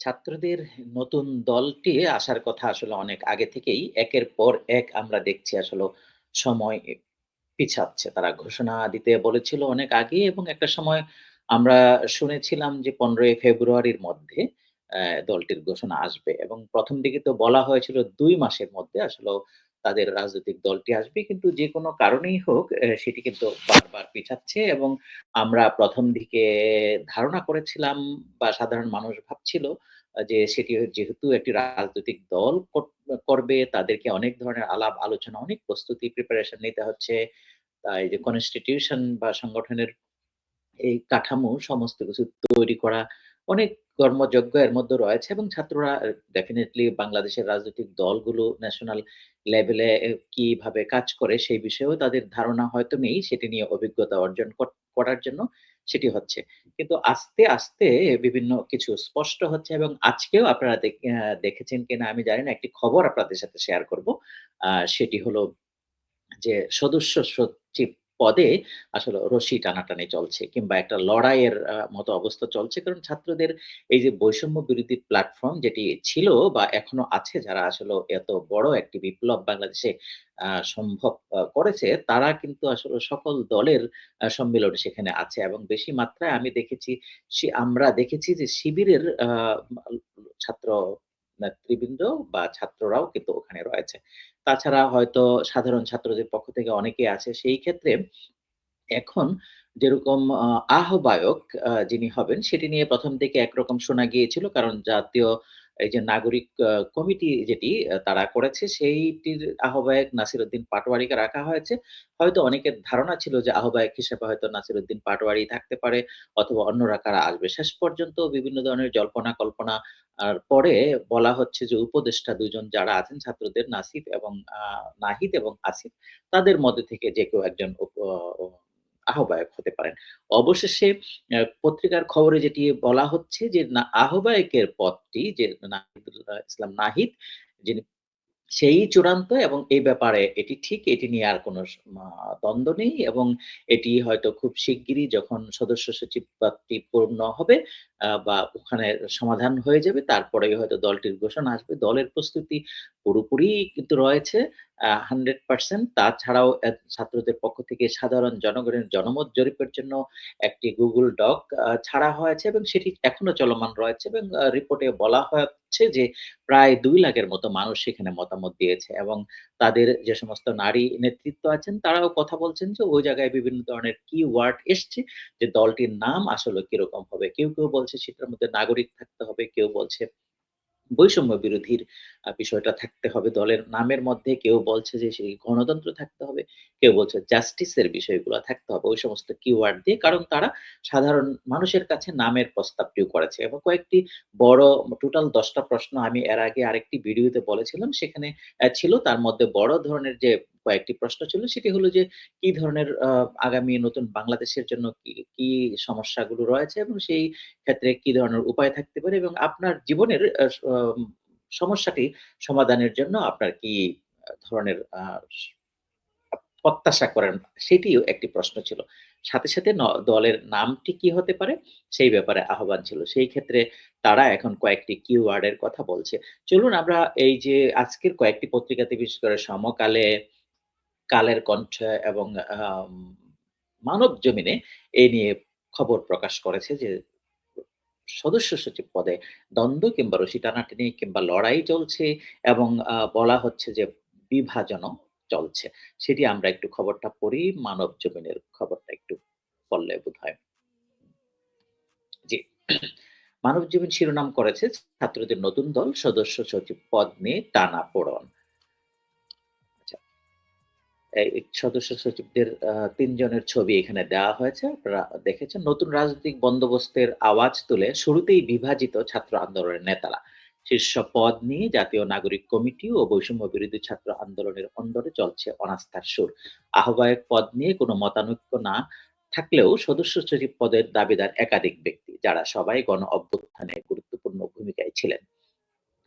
ছাত্রদের নতুন দলটি আসার কথা আসলে অনেক আগে থেকেই একের পর এক আমরা দেখছি আসলে সময় পিছাচ্ছে। তারা ঘোষণা দিতে বলেছিল অনেক আগে এবং একটা সময় আমরা শুনেছিলাম যে ১৫ই ফেব্রুয়ারির মধ্যে দলটির ঘোষণা আসবে এবং প্রথম দিকে তো বলা হয়েছিল দুই মাসের মধ্যে আসলেও তাদের রাজনৈতিক দলটি আসবে। কিন্তু যেকোনো কারণেই হোক সেটি কিন্তু বারবার পিছাচ্ছে এবং আমরা প্রথম দিকে ধারণা করেছিলাম বা সাধারণ মানুষ ভাবছিল যে সেটি যেহেতু একটি রাজনৈতিক দল করবে তাদেরকে অনেক ধরনের আলাপ আলোচনা, অনেক প্রস্তুতি প্রিপারেশন নিতে হচ্ছে। তাই যে কনস্টিটিউশন বা সংগঠনের এই কাঠামো সমস্ত কিছু তৈরি করা অনেক কর্মযজ্ঞ এর মধ্যে রয়েছে এবং ছাত্ররা ডেফিনেটলি বাংলাদেশের রাজনৈতিক দলগুলো ন্যাশনাল লেভেলে কীভাবে কাজ করে সেই বিষয়েও তাদের ধারণা হয়তো নেই। সেটি নিয়ে অভিজ্ঞতা অর্জন কর করার জন্য সেটি হচ্ছে। কিন্তু আস্তে, আস্তে বিভিন্ন কিছু স্পষ্ট হচ্ছে এবং আজকেও আপনারা দেখেছেন কিনা আমি জানি না। একটি খবর আপনাদের সাথে শেয়ার করব। সেটি হলো যে সদস্য সচিব পদে আসলে রশি টানাটানি চলছে কিংবা একটা লড়াইয়ের মতো অবস্থা চলছে। কারণ ছাত্রদের এই যে বৈষম্য বিরোধী প্ল্যাটফর্ম যেটি ছিল বা এখনও আছে যারা আসলে এত বড় একটি বিপ্লব বাংলাদেশে সম্ভব করেছে, তারা কিন্তু আসলে সকল দলের সম্মিলনে সেখানে আছে এবং বেশি মাত্রায় আমি দেখেছি আমরা দেখেছি যে শিবিরের ছাত্র নেতৃবৃন্দ বা ছাত্ররাও কিন্তু ওখানে রয়েছে। তাছাড়া হয়তো সাধারণ ছাত্রদের পক্ষ থেকে অনেকে আছে। সেই ক্ষেত্রে এখন যেরকম আহ্বায়ক যিনি হবেন, সেটি নিয়ে প্রথম থেকে একরকম শোনা গিয়েছিল। কারণ জাতীয় এই যে নাগরিক কমিটি যেটি তারা করেছে, সেইটির আহ্বায়ক নাসিরউদ্দিন পাটোয়ারিকে রাখা হয়েছে। হয়তো অনেকের ধারণা ছিল যে আহ্বায়ক হিসেবে হয়তো নাসিরউদ্দিন পাটোয়ারি থাকতে পারে অথবা অন্যরা কারা আসবে। শেষ পর্যন্ত বিভিন্ন ধরনের জল্পনা কল্পনা, আর পরে বলা হচ্ছে যে উপদেষ্টা দুজন যারা আছেন, ছাত্রদের নাসিফ এবং নাহিদ এবং আসিফ, তাদের মধ্যে থেকে যে কেউ একজন আহ্বায়ক হতে পারেন। অবশেষে পত্রিকার খবরে যেটি বলা হচ্ছে যে আহ্বায়কের পদটি যে ইসলাম নাহিদ, যিনি সেই চূড়ান্ত এবং এই ব্যাপারে এটি ঠিক, এটি নিয়ে আর কোন দ্বন্দ্ব নেই এবং এটি হয়তো খুব শিগগিরই যখন সদস্য সচিব পদটি পূর্ণ হবে বা ওখানে সমাধান হয়ে যাবে তারপরেই হয়তো দলটির ঘোষণা আসবে। দলের প্রস্তুতি পুরোপুরি কিন্তু রয়েছে আ 100% তাছাড়াও ছাত্রদের পক্ষ থেকে সাধারণ জনগণের জনমত জরিপের জন্য একটি গুগল আ ছাড়া হয়েছে এবং সেটি এখনও চলমান রয়েছে এবং রিপোর্টে বলা হচ্ছে যে প্রায় দুই লাখের মতো মানুষ সেখানে মতামত দিয়েছে এবং তাদের যে সমস্ত নারী নেতৃত্ব আছেন তারাও কথা বলছেন যে ওই জায়গায় বিভিন্ন ধরনের কি ওয়ার্ড এসছে যে দলটির নাম আসলে কীরকম হবে। কেউ, কেউ বলছে সেটার মধ্যে নাগরিক থাকতে হবে, কেউ বলছে বৈষম্য বিরোধীর বিষয়টা থাকতে হবে দলের নামের মধ্যে। কেউ বলছে যে সেই গণতন্ত্র থাকতে হবে। কেউ বলছে জাস্টিসের বিষয়গুলো থাকতে হবে। ওই সমস্ত কিওয়ার্ড দিয়ে। কারণ তারা সাধারণ মানুষের কাছে নামের প্রস্তাবটিও করেছে এবং কয়েকটি বড় টোটাল দশটা প্রশ্ন আমি এর আগে আরেকটি ভিডিওতে বলেছিলাম। সেখানে ছিল তার মধ্যে বড় ধরনের যে কয়েকটি প্রশ্ন ছিল সেটি হলো যে কি ধরনের আগামী নতুন বাংলাদেশের জন্য কি, কি সমস্যাগুলো রয়েছে এবং সেই ক্ষেত্রে কি ধরনের উপায় থাকতে পারে এবং আপনার জীবনের সমস্যাটি সমাধানের জন্য আপনার কি ধরনের প্রত্যাশা করেন সেটিও একটি প্রশ্ন ছিল। সাথে, সাথে দলের নামটি কি হতে পারে সেই ব্যাপারে আহ্বান ছিল। সেই ক্ষেত্রে তারা এখন কয়েকটি কিওয়ার্ড এর কথা বলছে। চলুন আমরা এই যে আজকের কয়েকটি পত্রিকাতে বিশেষ করে সমকালে, কালের কণ্ঠ এবং মানব জমিনে এ নিয়ে খবর প্রকাশ করেছে যে, সদস্য সচিব পদে দ্বন্দ্ব কিংবা রশি টানাটানি কিংবা লড়াই চলছে এবং বলা হচ্ছে যে বিভাজনও চলছে। সেটি আমরা একটু খবরটা পড়ি। মানব জমিনের খবরটা একটু পড়লে বোধহয় জি। মানবজমিন শিরোনাম করেছে ছাত্রদের নতুন দল, সদস্য সচিব পদ নিয়ে টানাপোড়ন। আচ্ছা। সদস্য সচিবদের তিনজনের ছবি এখানে দেওয়া হয়েছে। আপনারা দেখেছেন। নতুন রাজনৈতিক বন্দোবস্তের আওয়াজ তুলে শুরুতেই বিভাজিত ছাত্র আন্দোলনের নেতারা। শীর্ষ পদ নিয়ে জাতীয় নাগরিক কমিটি ও বৈষম্য বিরোধী ছাত্র আন্দোলনের অন্দরে চলছে অনাস্থার সুর। আহ্বায়ক পদ নিয়ে কোনো মতানৈক্য না থাকলেও সদস্য সচিব পদের দাবিদার একাধিক ব্যক্তি, যারা সবাই গণ অভ্যুত্থানে গুরুত্বপূর্ণ ভূমিকায় ছিলেন।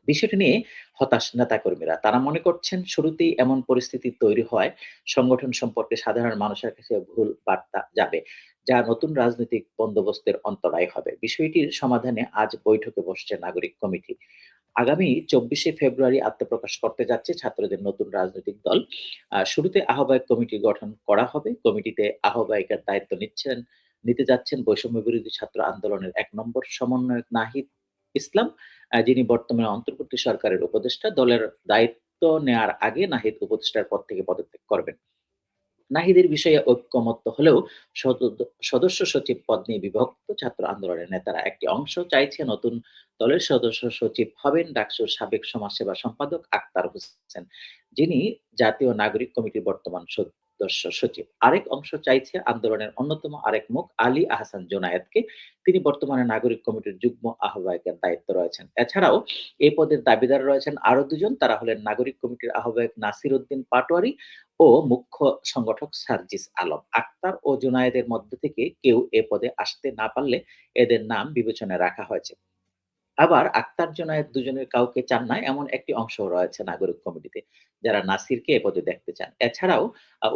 বিষয়টি নিয়ে হতাশ নেতাকর্মীরা। তারা মনে করছেন শুরুতেই এমন পরিস্থিতি তৈরি হয়, সংগঠন সম্পর্কে সাধারণ মানুষের কাছে ভুল বার্তা যাবে। যা নতুন রাজনৈতিক বন্দোবস্তের অন্তরায় হবে। বিষয়টির সমাধানে আজ বৈঠকে বসছে নাগরিক কমিটি। আগামী ২৪শে ফেব্রুয়ারি আত্মপ্রকাশ করতে যাচ্ছে ছাত্রদের নতুন রাজনৈতিক দল। শুরুতে আহ্বায়ক কমিটি গঠন করা হবে। কমিটিতে আহ্বায়কের দায়িত্ব নিচ্ছেন, নিতে যাচ্ছেন বৈষম্য বিরোধী ছাত্র আন্দোলনের এক নম্বর সমন্বয়ক নাহিদ ইসলাম, যিনি বর্তমানে অন্তর্বর্তী সরকারের উপদেষ্টা। দলের দায়িত্ব নেয়ার আগে নাহিদ উপদেষ্টার পদ থেকে পদত্যাগ করবেন। নাহিদের বিষয়ে ঐকমত্য হলেও সদস্য সচিব পদ নিয়ে বিভক্ত ছাত্র আন্দোলনের নেতারা। একটি অংশ চাইছে নতুন দলের সদস্য সচিব হবেন ডাকসুর সাবেক সমাজসেবা সম্পাদক আক্তার হোসেন, যিনি জাতীয় নাগরিক কমিটির বর্তমান সদস্য সচিব। আরেক অংশ চাইছে আন্দোলনের অন্যতম আরেক মুখ আলী আহসান জোনায়েদকে। তিনি বর্তমানে নাগরিক কমিটির যুগ্ম আহ্বায়কের দায়িত্বে রয়েছেন। এছাড়াও এ পদের দাবিদার রয়েছেন আরও দুজন। তারা হলেন নাগরিক কমিটির আহ্বায়ক নাসির উদ্দিন পাটোয়ারি ও মুখ্য সংগঠক সার্জিস আলম। আক্তার ও জুনায়েদের মধ্য থেকে কেউ এ পদে আসতে না পারলে এদের নাম বিবেচনায় রাখা হয়েছে। আবার আক্তার জুনায়েদ দুজনের কাউকে চান না এমন একটি অংশ রয়েছে নাগরিক কমিটিতে, যারা নাসিরকে এ পদে দেখতে চান। এছাড়াও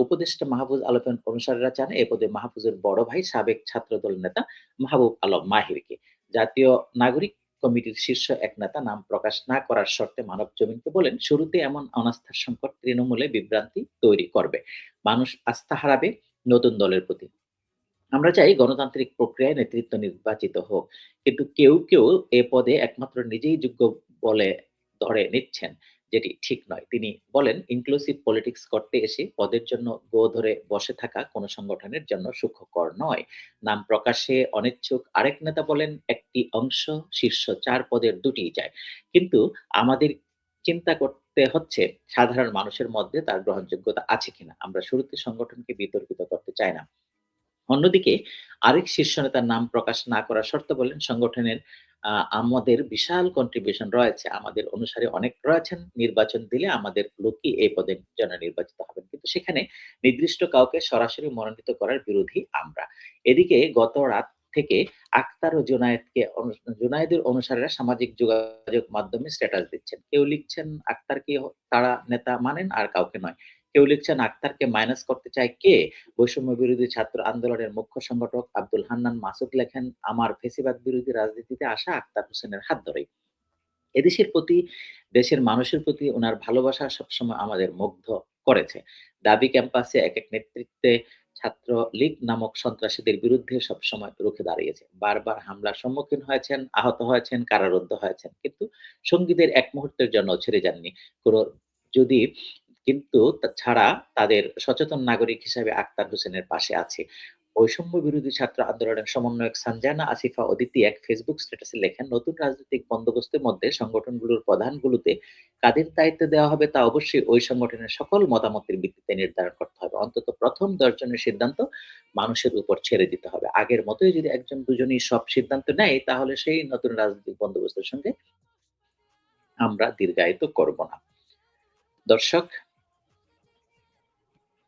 উপদেষ্টা মাহফুজ আলমের অনুসারীরা চান এ পদে মাহফুজের বড় ভাই সাবেক ছাত্রদল নেতা মাহবুব আলম মাহিরকে। জাতীয় নাগরিক কমিটির শীর্ষ এক নেতা নাম প্রকাশ না করার শর্তে মানবজমিনকে বলেন, শুরুতে এমন অনাস্থার সংকট তৃণমূলে বিভ্রান্তি তৈরি করবে। মানুষ আস্থা হারাবে নতুন দলের প্রতি। আমরা চাই গণতান্ত্রিক প্রক্রিয়ায় নেতৃত্ব নির্বাচিত হোক। কিন্তু কেউ, কেউ এ পদে একমাত্র নিজেই যোগ্য বলে ধরে নিচ্ছেন, যেটি ঠিক নয়। তিনি বলেন, ইনক্লুসিভ পলিটিক্স করতে এসে পদের জন্য গো ধরে বসে থাকা কোনো সংগঠনের জন্য সুখকর নয়। নাম প্রকাশে অনিচ্ছুক আরেক নেতা বলেন, একটি অংশ শীর্ষ চার পদের দুটিই যায় কিন্তু আমাদের চিন্তা করতে হচ্ছে সাধারণ মানুষের মধ্যে তার গ্রহণযোগ্যতা আছে কিনা। আমরা শুরুতে সংগঠনকে বিতর্কিত করতে চাই না। অন্যদিকে আরেক শীর্ষ নেতার নাম প্রকাশ না করার শর্ত বললেন, সংগঠনের আমাদের বিশাল কন্ট্রিবিউশন রয়েছে। আমাদের অনুসারী অনেক রয়েছেন। নির্বাচন দিলে আমাদের লোকই এই পদের জন্য নির্বাচিত হবেন। কিন্তু সেখানে নির্দিষ্ট কাউকে সরাসরি মনোনীত করার বিরোধী আমরা। এদিকে গত রাত থেকে আক্তার ও জুনায়েদকে জুনায়েদের অনুসারীরা সামাজিক যোগাযোগ মাধ্যমে স্ট্যাটাস দিচ্ছেন। কেউ লিখছেন আক্তারকে তারা নেতা মানেন আর কাউকে নয়। কেউ লিখছেন আক্তারকে মাইনাস করতে চায় কে? বৈষম্য বিরোধী ছাত্র আন্দোলনের মুখ্য সংগঠক আব্দুল হান্নান মাসুদ লেখেন, আমার ফ্যাসিবাদ বিরোধী রাজনীতিতে আসা আক্তার হোসেনের হাত ধরেই। এদেশের প্রতি, দেশের মানুষের প্রতি উনার ভালোবাসা সবসময় আমাদের মুগ্ধ করেছে। দাবি ক্যাম্পাসে এক এক নেতৃত্বে ছাত্র লীগ নামক সন্ত্রাসীদের বিরুদ্ধে সবসময় রুখে দাঁড়িয়েছে। বারবার হামলার সম্মুখীন হয়েছেন, আহত হয়েছেন, কারারুদ্ধ হয়েছেন। কিন্তু সঙ্গীদের এক মুহূর্তের জন্য ছেড়ে যাননি। কোন যদি কিন্তু ছাড়া তাদের সচেতন নাগরিক হিসাবে আক্তার হোসেনের পাশে আছে। বৈষম্য বিরোধী ছাত্র আন্দোলনের সমন্বয়ক সানজানা আসিফা অদিতি এক ফেসবুক স্ট্যাটাসে লেখেন, নতুন রাজনৈতিক বন্দোবস্তের মধ্যে সংগঠনগুলোর প্রধানগুলোতে কাদের দায়িত্ব দেওয়া হবে তা অবশ্যই ওই সংগঠনের সকল মতামতের ভিত্তিতে নির্ধারণ করতে হবে। অন্তত প্রথম দশজনের সিদ্ধান্ত মানুষের উপর ছেড়ে দিতে হবে। আগের মতোই যদি একজন দুজনই সব সিদ্ধান্ত নেয় তাহলে সেই নতুন রাজনৈতিক বন্দোবস্তের সঙ্গে আমরা দীর্ঘায়িত করব না। দর্শক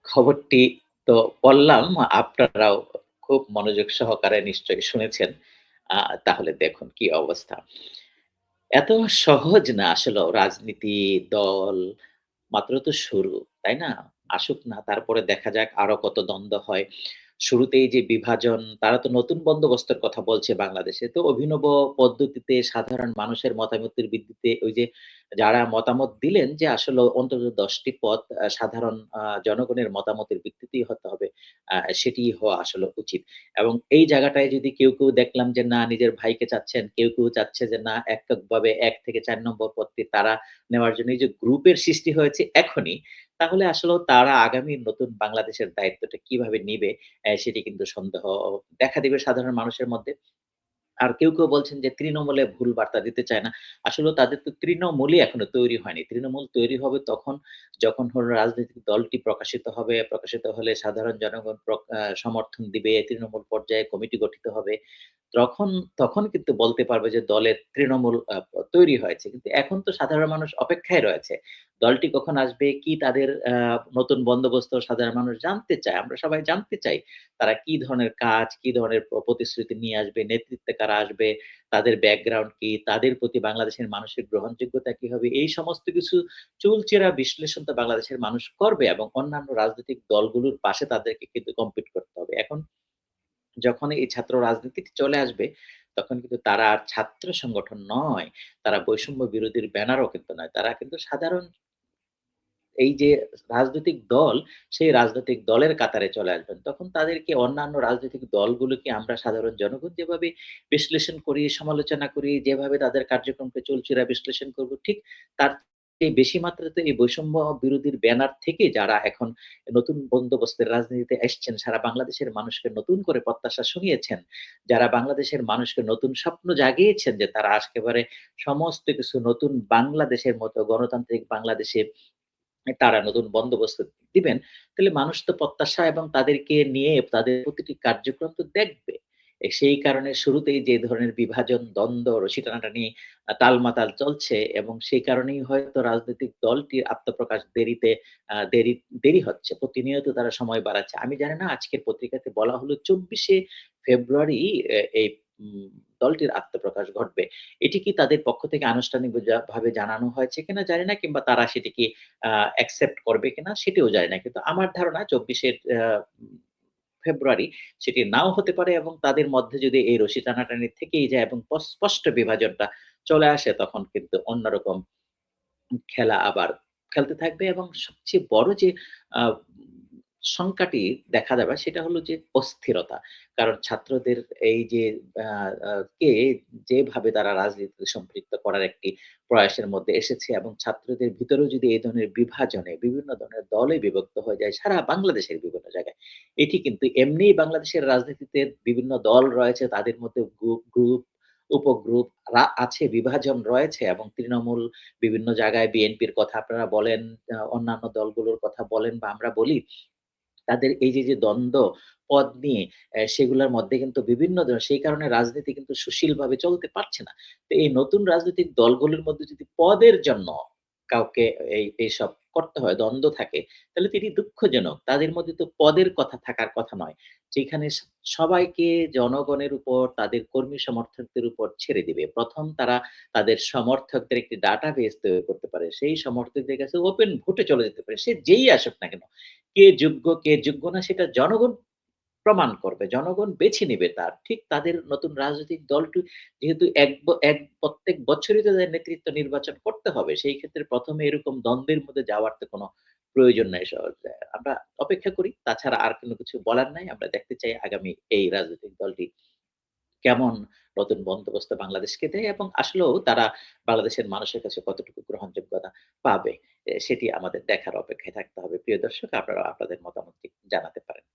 খবরটি তো বললাম, আপনারাও খুব মনোযোগ সহকারে নিশ্চয়ই শুনেছেন। তাহলে দেখুন কি অবস্থা। এত সহজ না আসলে রাজনীতি, দল মাত্র তো শুরু, তাই না? আসুক না তারপরে দেখা যাক আরও কত দ্বন্দ্ব হয়। শুরুতেই যে বিভাজন তারা তো নতুন বন্দোবস্তের কথা বলছে বাংলাদেশে। তো অভিনব পদ্ধতিতে সাধারণ মানুষের মতামতের ভিত্তিতে ওই যে যারা মতামত দিলেন যে আসলে অন্তত ১০ টি পদ সাধারণ জনগণের মতামতের ভিত্তিতেই হতে হবে। আ সেটিই হওয়া আসলে উচিত। এবং এই জায়গাটায় যদি কেউ, কেউ দেখলাম যে না নিজের ভাইকে চাচ্ছেন, কেউ, কেউ চাচ্ছে যে না এককভাবে এক থেকে চার নম্বর পদটি তারা নেওয়ার জন্য এই যে গ্রুপের সৃষ্টি হয়েছে এখনই, তাহলে আসলে তারা আগামী নতুন বাংলাদেশের দায়িত্বটা কীভাবে নিবে সেটি কিন্তু সন্দেহ দেখা দিবে সাধারণ মানুষের মধ্যে। আর কেউ, কেউ বলছেন যে তৃণমূলে ভুল বার্তা দিতে চায় না। আসলে তাদের তো তৃণমূলই এখনও তৈরি হয়নি। তৃণমূল তৈরি হবে তখন যখন হলো রাজনৈতিক দলটি প্রকাশিত হবে। প্রকাশিত হলে সাধারণ জনগণ সমর্থন দিবে। তৃণমূল পর্যায়ে কমিটি গঠিত হবে। তখন তখন কিন্তু বলতে পারবে যে দলের তৃণমূল তৈরি হয়েছে। কিন্তু এখন তো সাধারণ মানুষ অপেক্ষায় রয়েছে। দলটি কখন আসবে, কি তাদের নতুন বন্দোবস্ত সাধারণ মানুষ জানতে চায়। আমরা সবাই জানতে চাই। তারা কি ধরনের কাজ, কি ধরনের প্রতিশ্রুতি নিয়ে আসবে, নেতৃত্বে কারা আসবে, তাদের ব্যাকগ্রাউন্ড কি, তাদের প্রতি বাংলাদেশের মানুষের গ্রহণযোগ্যতা কি হবে। এই সমস্ত কিছু চুলচেরা বিশ্লেষণ তো বাংলাদেশের মানুষ করবে এবং অন্যান্য রাজনৈতিক দলগুলোর পাশে তাদেরকে কিন্তু কম্পিট করতে হবে। এখন যখন এই ছাত্র রাজনীতিতে চলে আসবে, তখন কিন্তু তারা আর ছাত্র সংগঠন নয়। তারা বৈষম্য বিরোধীর ব্যানারও কিন্তু নয়। তারা কিন্তু সাধারণ এই যে রাজনৈতিক দল, সেই রাজনৈতিক দলের কাতারে চলে আসবেন। তখন তাদেরকে অন্যান্য রাজনৈতিক দলগুলোকে আমরা সাধারণ জনগণ যেভাবে বিশ্লেষণ করি, সমালোচনা করি, যেভাবে তাদের কার্যক্রমকে চলচিরা বিশ্লেষণ করব, ঠিক তার চেয়ে বেশি মাত্রাতে এই বৈষম্য বিরোধীর ব্যানার থেকে যারা এখন নতুন বন্দোবস্তের রাজনীতিতে এসছেন, সারা বাংলাদেশের মানুষকে নতুন করে প্রত্যাশা শুনিয়েছেন, যারা বাংলাদেশের মানুষকে নতুন স্বপ্ন জাগিয়েছেন যে তারা একেবারে সমস্ত কিছু নতুন বাংলাদেশের মতো গণতান্ত্রিক বাংলাদেশে তারা নতুন বন্দোবস্ত দিবেন, তাহলে মানুষ তো প্রত্যাশা এবং তাদেরকে নিয়ে তাদের প্রতিটি কার্যক্রম তো দেখবে। সেই কারণে শুরুতেই যে ধরনের বিভাজন, দ্বন্দ্ব, রশি টানাটানি, আ টালমাটাল চলছে এবং সেই কারণেই হয়তো রাজনৈতিক দলটির আত্মপ্রকাশ দেরিতে দেরি দেরি হচ্ছে। প্রতিনিয়ত তারা সময় বাড়াচ্ছে। আমি জানি না আজকের পত্রিকাতে বলা হলো ২৪শে ফেব্রুয়ারি এই দলটির আত্মপ্রকাশ ঘটবে। এটি কি তাদের পক্ষ থেকে আনুষ্ঠানিকভাবে জানানো হয়েছে কিনা জানি না, কিংবা তারা সেটিকে আ অ্যাকসেপ্ট করবে কিনা সেটিও জানি না। কিন্তু আমার ধারণা ২৪ এর ফেব্রুয়ারি সেটি নাও হতে পারে এবং তাদের মধ্যে যদি এই রশি টানাটানি থেকেই যায় এবং স্পষ্ট বিভাজনটা চলে আসে, তখন কিন্তু অন্যরকম খেলা আবার খেলতে থাকবে এবং সবচেয়ে বড় যে সংখ্যাটি দেখা যাবে সেটা হলো যে অস্থিরতা। কারণ ছাত্রদের এই যে কে যেভাবে তারা রাজনীতিতে সম্পৃক্ত করার একটি প্রয়াসের মধ্যে এসেছে এবং ছাত্রদের ভিতরেও যদি এই ধরনের বিভাজনে বিভিন্ন ধরনের দলে বিভক্ত হয়ে যায় সারা বাংলাদেশের বিভিন্ন জায়গায়। এটি কিন্তু এমনিই বাংলাদেশের রাজনীতিতে বিভিন্ন দল রয়েছে তাদের মধ্যে গ্রুপ, গ্রুপ, উপগ্রুপ আছে, বিভাজন রয়েছে এবং তৃণমূল বিভিন্ন জায়গায় বিএনপির কথা আপনারা বলেন, অন্যান্য দলগুলোর কথা বলেন বা আমরা বলি তাদের এই যে, যে দ্বন্দ্ব পদ নিয়ে সেগুলোর মধ্যে কিন্তু বিভিন্ন সেই কারণে রাজনীতি কিন্তু সুশীলভাবে চলতে পারছে না। তো এই নতুন রাজনৈতিক দলগুলোর মধ্যে যদি পদের জন্য কাউকে এই এইসব করতে হয়, দ্বন্দ্ব থাকে, তাহলে তো এটি দুঃখজনক। তাদের মধ্যে তো পদের কথা থাকার কথা নয়। যেখানে সবাইকে জনগণের উপর, তাদের কর্মী সমর্থকদের উপর ছেড়ে দিবে। প্রথম তারা তাদের সমর্থকদের একটি ডাটাবেস তৈরি করতে পারে। সেই সমর্থকদের কাছে ওপেন ভোটে চলে যেতে পারে। সে যেই আসুক না কেন। কে যোগ্য, কে যোগ্য না সেটা জনগণ প্রমাণ করবে। জনগণ বেছে নিবে তার। ঠিক তাদের নতুন রাজনৈতিক দলটি যেহেতু এক এক, প্রত্যেক বছরই তাদের নেতৃত্ব নির্বাচন করতে হবে। সেই ক্ষেত্রে প্রথমে এরকম দ্বন্দ্বের মধ্যে যাওয়ার তো কোনো প্রয়োজন নাই আমরা অপেক্ষা করি। তাছাড়া আর কোনো কিছু বলার নাই। আমরা দেখতে চাই আগামী এই রাজনৈতিক দলটি কেমন নতুন বন্দোবস্ত বাংলাদেশকে দেয় এবং আসলেও তারা বাংলাদেশের মানুষের কাছে কতটুকু গ্রহণযোগ্যতা পাবে। সেটি আমাদের দেখার অপেক্ষায় থাকতে হবে। প্রিয় দর্শক আপনারা আপনাদের মতামতটি জানাতে পারেন।